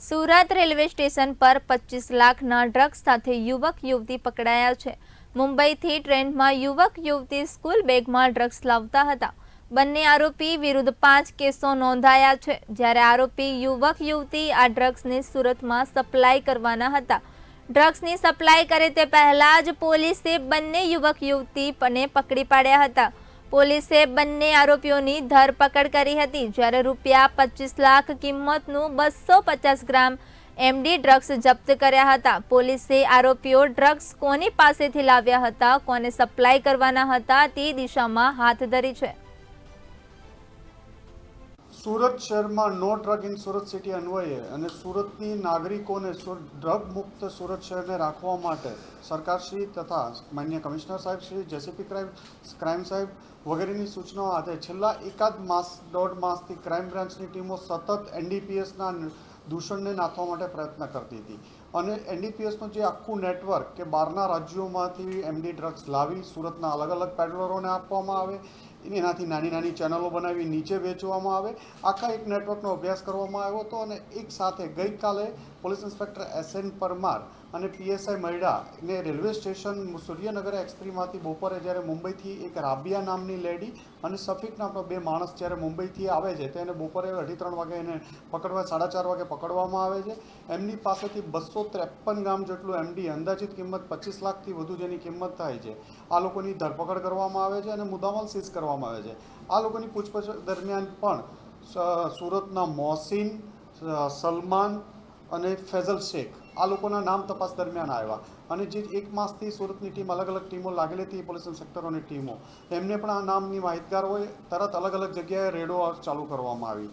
Surat railway station પર પચીસ લાખના ડ્રગ્સ સાથે યુવક યુવતી પકડાયા છે. મુંબઈથી ટ્રેનમાં યુવક યુવતી સ્કૂલ બેગમાં ડ્રગ્સ લાવતા હતા. બંને આરોપી વિરુદ્ધ પાંચ કેસો નોંધાયા છે. જ્યારે આરોપી યુવક યુવતી આ ડ્રગ્સને સુરતમાં સપ્લાય કરવાના હતા. ડ્રગ્સની સપ્લાય કરે તે પહેલા જ પોલીસે બંને યુવક યુવતીને પકડી પાડ્યા હતા. પોલીસે બંને આરોપીઓની ધરપકડ કરી હતી. જ્યારે રૂપિયા પચીસ લાખ કિંમતનું બસો પચાસ ગ્રામ એમડી ડ્રગ્સ જપ્ત કર્યા હતા. પોલીસે આરોપીઓ ડ્રગ્સ કોની પાસેથી લાવ્યા હતા, કોને સપ્લાય કરવાના હતા તે દિશામાં હાથ ધરી છે. સુરત શહેરમાં નો ડ્રગ ઇન સુરત સિટી અન્વયે અને સુરતની નાગરિકોને ડ્રગ મુક્ત સુરત શહેરને રાખવા માટે સરકારશ્રી તથા માન્ય કમિશનર સાહેબ શ્રી, જેસીપી ક્રાઇમ ક્રાઇમ સાહેબ વગેરેની સૂચનાઓ આધારે છેલ્લા એકાદ માસ, દોઢ માસથી ક્રાઇમ બ્રાન્ચની ટીમો સતત એનડીપીએસના દૂષણને નાથવા માટે પ્રયત્ન કરતી હતી. અને એનડીપીએસનું જે આખું નેટવર્ક કે બહારના રાજ્યોમાંથી એમડી ડ્રગ્સ લાવી, સુરતના અલગ અલગ પેડલરોને આપવામાં આવે, એનાથી નાની નાની ચેનલો બનાવી, નીચે વેચવામાં આવે, આખા એક નેટવર્કનો અભ્યાસ કરવામાં આવ્યો હતો અને એક સાથે ગઈકાલે police inspector S N Parmar અને પીએસઆઈ મૈડા ને રેલવે સ્ટેશન સૂર્યનગર એક્સપ્રીમાંથી બપોરે જ્યારે મુંબઈથી એક રાબિયા નામની લેડી અને સફીક નામનો બે માણસ જ્યારે મુંબઈથી આવે છે તેને બપોરે અઢી ત્રણ વાગે એને પકડવા, સાડા ચાર વાગે પકડવામાં આવે છે. એમની પાસેથી બસો ત્રેપન ગ્રામ જેટલું એમડી અંદાજિત કિંમત પચીસ લાખથી વધુ જેની કિંમત થાય છે. આ લોકોની ધરપકડ કરવામાં આવે છે અને મુદ્દામાલ સીઝ કરવામાં આવે છે. આ લોકોની પૂછપરછ દરમિયાન પણ સુરતના મોહસિન સલમાન અને ફેઝલ શેખ આ લોકોના નામ તપાસ દરમિયાન આવ્યા. અને જે એક માસથી સુરતની ટીમ અલગ અલગ ટીમો લાગેલી હતી પોલીસ સેક્ટરોની ટીમો. એમને પણ આ નામની માહિતગાર હોય, તરત અલગ અલગ જગ્યાએ રેડો ચાલુ કરવામાં આવી.